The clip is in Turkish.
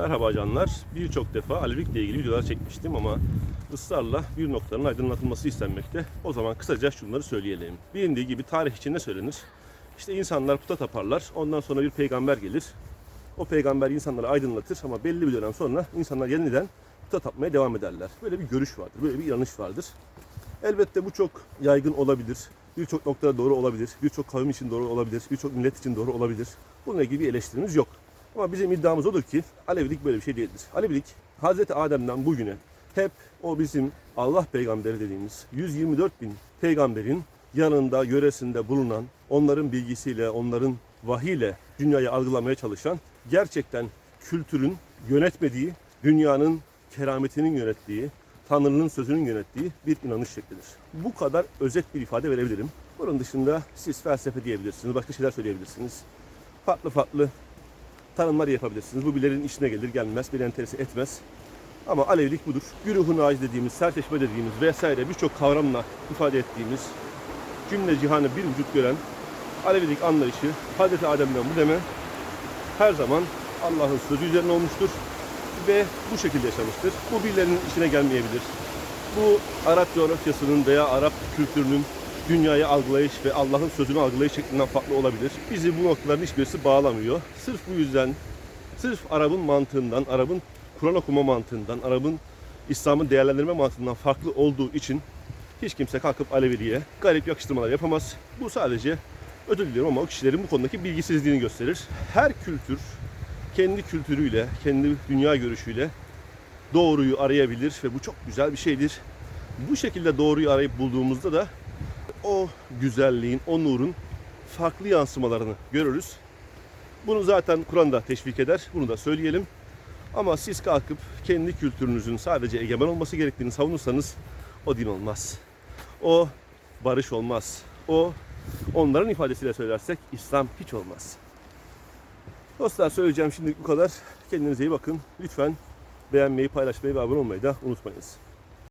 Merhaba canlar. Birçok defa Alevilikle ilgili videolar çekmiştim ama ısrarla bir noktanın aydınlatılması istenmekte. O zaman kısaca şunları söyleyelim. Bilindiği gibi tarih içinde söylenir. İşte insanlar puta taparlar. Ondan sonra bir peygamber gelir. O peygamber insanları aydınlatır ama belli bir dönem sonra insanlar yeniden puta tapmaya devam ederler. Böyle bir görüş vardır. Böyle bir inanış vardır. Elbette bu çok yaygın olabilir. Birçok noktada doğru olabilir. Birçok kavim için doğru olabilir. Birçok millet için doğru olabilir. Bununla ilgili bir eleştirimiz yok. Ama bizim iddiamız odur ki Alevilik böyle bir şey değildir. Alevilik Hazreti Adem'den bugüne hep o bizim Allah peygamberi dediğimiz 124 bin peygamberin yanında, yöresinde bulunan, onların bilgisiyle, onların vahiyle dünyayı algılamaya çalışan, gerçekten kültürün yönetmediği, dünyanın kerametinin yönettiği, Tanrı'nın sözünün yönettiği bir inanış şeklidir. Bu kadar özet bir ifade verebilirim. Bunun dışında siz felsefe diyebilirsiniz, başka şeyler söyleyebilirsiniz. Farklı farklı tanımlar yapabilirsiniz. Bu birilerinin işine gelir gelmez, beni enterese etmez. Ama Alevilik budur. Güruh-u naiz dediğimiz, serteşme dediğimiz vesaire birçok kavramla ifade ettiğimiz cümle cihanı bir vücut gören Alevilik anlayışı Hazreti Adem'den bu deme her zaman Allah'ın sözü üzerine olmuştur ve bu şekilde yaşamıştır. Bu birilerinin işine gelmeyebilir. Bu Arap coğrafyasının veya Arap kültürünün dünyayı algılayış ve Allah'ın sözünü algılayış şeklinden farklı olabilir. Bizi bu noktaların hiçbirisi bağlamıyor. Sırf bu yüzden, sırf Arap'ın mantığından, Arap'ın Kur'an okuma mantığından, Arap'ın İslam'ın değerlendirme mantığından farklı olduğu için hiç kimse kalkıp Aleviliğe garip yakıştırmalar yapamaz. Bu sadece ödül diliyorum ama o kişilerin bu konudaki bilgisizliğini gösterir. Her kültür kendi kültürüyle, kendi dünya görüşüyle doğruyu arayabilir ve bu çok güzel bir şeydir. Bu şekilde doğruyu arayıp bulduğumuzda da o güzelliğin, o nurun farklı yansımalarını görürüz. Bunu zaten Kur'an'da teşvik eder. Bunu da söyleyelim. Ama siz kalkıp kendi kültürünüzün sadece egemen olması gerektiğini savunursanız o din olmaz. O barış olmaz. O onların ifadesiyle söylersek İslam hiç olmaz. Dostlar söyleyeceğim şimdilik bu kadar. Kendinize iyi bakın. Lütfen beğenmeyi, paylaşmayı ve abone olmayı da unutmayınız.